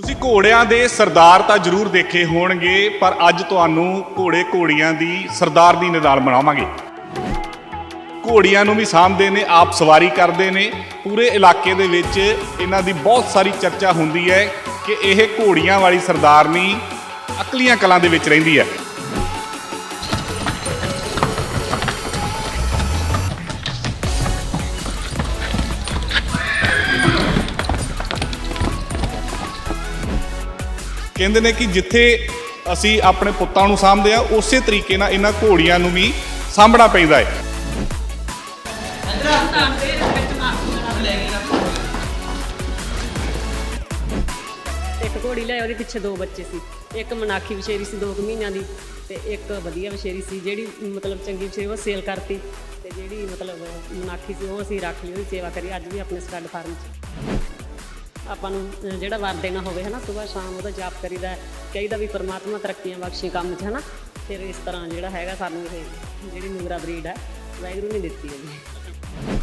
ਤੁਸੀਂ ਘੋੜਿਆਂ ਦੇ ਸਰਦਾਰ ਤਾਂ ਜ਼ਰੂਰ ਦੇਖੇ ਹੋਣਗੇ, ਪਰ ਅੱਜ ਤੁਹਾਨੂੰ ਘੋੜੇ ਘੋੜੀਆਂ ਦੀ ਸਰਦਾਰ ਦੀ ਨਾਲ ਬਣਾਵਾਂਗੇ। ਘੋੜੀਆਂ ਨੂੰ ਵੀ ਸਾਂਭਦੇ ਨੇ, ਆਪ ਸਵਾਰੀ ਕਰਦੇ ਨੇ। ਪੂਰੇ ਇਲਾਕੇ ਦੇ ਵਿੱਚ ਇਹਨਾਂ ਦੀ ਬਹੁਤ ਸਾਰੀ ਚਰਚਾ ਹੁੰਦੀ ਹੈ ਕਿ ਇਹ ਘੋੜੀਆਂ ਵਾਲੀ ਸਰਦਾਰਨੀ ਅਕਲੀਆਂ ਕਲਾਂ ਦੇ ਵਿੱਚ ਰਹਿੰਦੀ ਹੈ। ਕਹਿੰਦੇ ਨੇ ਕਿ ਜਿੱਥੇ ਅਸੀਂ ਆਪਣੇ ਪੁੱਤਾਂ ਨੂੰ ਸਾਂਭਦੇ ਆ ਉਸੇ ਤਰੀਕੇ ਨਾਲ ਇਹਨਾਂ ਘੋੜੀਆਂ ਨੂੰ ਵੀ ਸਾਂਭਣਾ ਪੈਂਦਾ ਹੈ। ਇੱਕ ਘੋੜੀ ਲਿਆ ਉਹਦੇ ਪਿੱਛੇ ਦੋ ਬੱਚੇ ਸੀ। ਇੱਕ ਮਨਾਖੀ ਵਿਸ਼ੇਰੀ ਸੀ 2 ਮਹੀਨਿਆਂ ਦੀ, ਤੇ ਇੱਕ ਵਧੀਆ ਵਿਸ਼ੇਰੀ ਸੀ, ਜਿਹੜੀ ਮਤਲਬ ਚੰਗੀ ਵਿਸ਼ੇਰੀ ਉਹ ਸੇਲ ਕਰਤੀ। ਤੇ ਜਿਹੜੀ ਮਤਲਬ ਮਨਾਖੀ ਸੀ, ਉਹ ਅਸੀਂ ਰੱਖ ਲਈ, ਉਹਦੀ ਸੇਵਾ ਕਰੀ, ਅੱਜ ਵੀ ਆਪਣੇ ਸਟੱਡ ਫਾਰਮ 'ਚ। ਆਪਾਂ ਨੂੰ ਜਿਹੜਾ ਵਰ ਦੇਣਾ ਹੋਵੇ, ਹਨਾ ਸਵੇਰ ਸ਼ਾਮ ਉਹਦਾ ਜਾਪ ਕਰੀਦਾ ਕਹੀਦਾ ਵੀ ਪਰਮਾਤਮਾ ਤਰੱਕੀਆਂ ਬਖਸ਼ੇ ਕੰਮ 'ਚ, ਹਨਾ। ਫਿਰ ਇਸ ਤਰ੍ਹਾਂ ਜਿਹੜਾ ਹੈਗਾ ਸਾਨੂੰ ਇਹ ਜਿਹੜੀ ਨੂਰਾ ਬਰੀਡ ਹੈ, ਵਾਹਿਗੁਰੂ ਨੇ ਦਿੱਤੀ ਹੈ ਜੀ।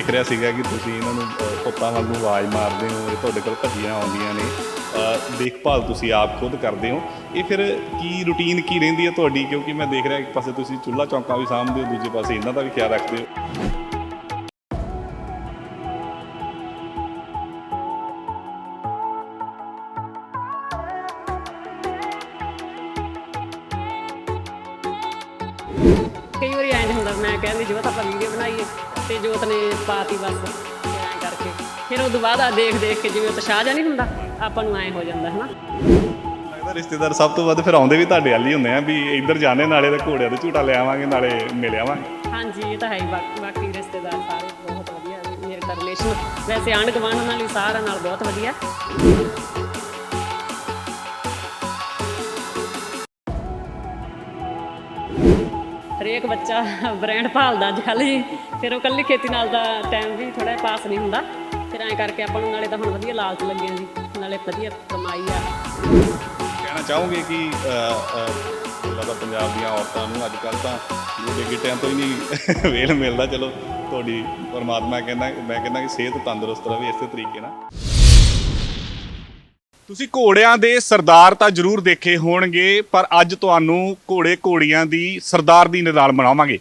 ਦੇਖ ਰਿਹਾ ਸੀਗਾ ਕਿ ਤੁਸੀਂ ਇਹਨਾਂ ਨੂੰ ਅ, ਪੁੱਤਾਂ ਵਾਂਗੂ ਆਵਾਜ਼ ਮਾਰਦੇ ਹੋ ਇਹ ਤੁਹਾਡੇ ਕੋਲ ਭੱਜੀਆਂ ਆਉਂਦੀਆਂ ਨੇ। ਦੇਖਭਾਲ ਤੁਸੀਂ ਆਪ ਖੁਦ ਕਰਦੇ ਹੋ। ਇਹ ਫਿਰ ਕੀ ਰੁਟੀਨ ਕੀ ਰਹਿੰਦੀ ਹੈ ਤੁਹਾਡੀ? ਕਿਉਂਕਿ ਮੈਂ ਦੇਖ ਰਿਹਾ ਇੱਕ ਪਾਸੇ ਤੁਸੀਂ ਚੁੱਲ੍ਹਾ ਚੌਂਕਾ ਵੀ ਸਾਂਭਦੇ ਹੋ ਦੂਜੇ ਪਾਸੇ ਇਹਨਾਂ ਦਾ ਵੀ ਖਿਆਲ ਰੱਖਦੇ ਹੋ। ਪਾਤੀ ਬਸ ਐਂ ਕਰਕੇ। ਫਿਰ ਉਹ ਤੋਂ ਬਾਅਦ ਆ ਦੇਖ ਦੇਖ ਕੇ ਜਿਵੇਂ ਉਤਸ਼ਾਹ ਜਿਹਾ ਨਹੀਂ ਹੁੰਦਾ ਆਪਾਂ ਨੂੰ ਐਂ ਹੋ ਜਾਂਦਾ ਹਨਾ? ਲੱਗਦਾ ਰਿਸ਼ਤੇਦਾਰ ਸਭ ਤੋਂ ਵੱਧ ਫਿਰ ਆਉਂਦੇ ਵੀ ਤੁਹਾਡੇ ਵੱਲ ਹੁੰਦੇ ਆ ਵੀ ਇੱਧਰ ਜਾਣੇ ਨਾਲੇ ਤੇ ਘੋੜਿਆਂ ਦੇ ਝੂਟਾ ਲੈ ਆਵਾਂਗੇ ਨਾਲੇ ਮਿਲ ਆਵਾਂਗੇ। ਹਾਂਜੀ ਇਹ ਤਾਂ ਹੈ ਹੀ ਬਾਕੀ ਬਾਕੀ ਰਿਸ਼ਤੇਦਾਰ ਸਾਰੇ ਬਹੁਤ ਵਧੀਆ। ਮੇਰੇ ਤਾਂ ਰਿਲੇਸ਼ਨ ਵੈਸੇ ਆਂਢ ਗੁਆਂਢ ਨਾਲ ਵੀ ਸਾਰਿਆਂ ਨਾਲ ਬਹੁਤ ਵਧੀਆ। ਹਰੇਕ ਬੱਚਾ ਬ੍ਰਾਂਡ ਭਾਲਦਾ ਅੱਜ ਕੱਲ੍ਹ ਜੀ। ਫਿਰ ਉਹ ਕੱਲੀ ਖੇਤੀ ਨਾਲ ਦਾ ਟਾਈਮ ਵੀ ਥੋੜਾ ਪਾਸ ਨਹੀਂ ਹੁੰਦਾ। ਫਿਰ ਐਂ ਕਰਕੇ ਆਪਾਂ ਨੂੰ ਨਾਲੇ ਤਾਂ ਹੁਣ ਵਧੀਆ ਲਾਲਚ ਲੱਗਿਆ ਜੀ। ਨਾਲੇ ਵਧੀਆ ਕਮਾਈ ਆ। ਕਹਿਣਾ ਚਾਹੋਗੇ ਕਿ ਲੱਗਦਾ ਪੰਜਾਬ ਦੀਆਂ ਔਰਤਾਂ ਨੂੰ ਅੱਜ ਕੱਲ ਤਾਂ ਗੋਡੇ ਗਿੱਟਿਆਂ ਤੋਂ ਹੀ ਨਹੀਂ ਵੇਲ ਮਿਲਦਾ। ਚਲੋ, ਤੁਹਾਡੀ ਪਰਮਾਤਮਾ ਕਹਿੰਦਾ, ਮੈਂ ਕਹਿੰਦਾ ਕਿ ਸਿਹਤ ਤੰਦਰੁਸਤ ਰਹੇ ਇਸੇ ਤਰੀਕੇ ਨਾਲ। ਤੁਸੀਂ ਘੋੜਿਆਂ ਦੇ ਸਰਦਾਰ ਤਾਂ ਜ਼ਰੂਰ ਦੇਖੇ ਹੋਣਗੇ, ਪਰ ਅੱਜ ਤੁਹਾਨੂੰ ਘੋੜੇ ਘੋੜੀਆਂ ਦੀ ਸਰਦਾਰ ਦੀ ਨਿਦਾਨ ਬਣਾਵਾਂਗੇ,